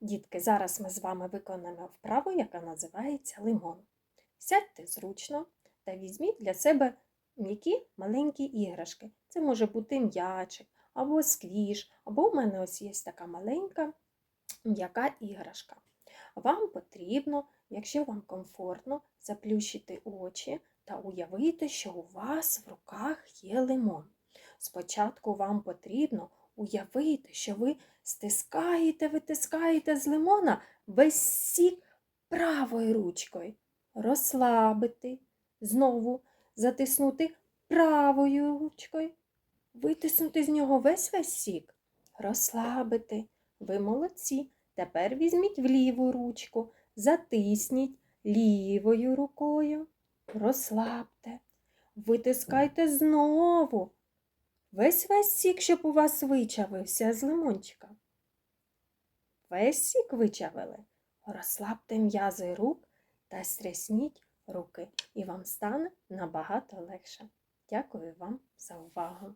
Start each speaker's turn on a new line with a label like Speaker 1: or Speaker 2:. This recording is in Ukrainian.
Speaker 1: Дітки, зараз ми з вами виконаємо вправу, яка називається лимон. Сядьте зручно та візьміть для себе м'які маленькі іграшки. Це може бути м'ячик або сквіш, або в мене ось є така маленька м'яка іграшка. Вам потрібно, якщо вам комфортно, заплющити очі та уявити, що у вас в руках є лимон. Спочатку вам потрібно уявити, що ви стискаєте, витискаєте з лимона весь сік правою ручкою, розслабити, знову затиснути правою ручкою, витиснути з нього весь весь сік, розслабити. Ви молодці. Тепер візьміть в ліву ручку, затисніть лівою рукою, розслабте, витискайте знову. Весь весь сік, щоб у вас вичавився з лимончика. Весь сік вичавили. Розслабте м'язи рук та стрясніть руки, і вам стане набагато легше. Дякую вам за увагу.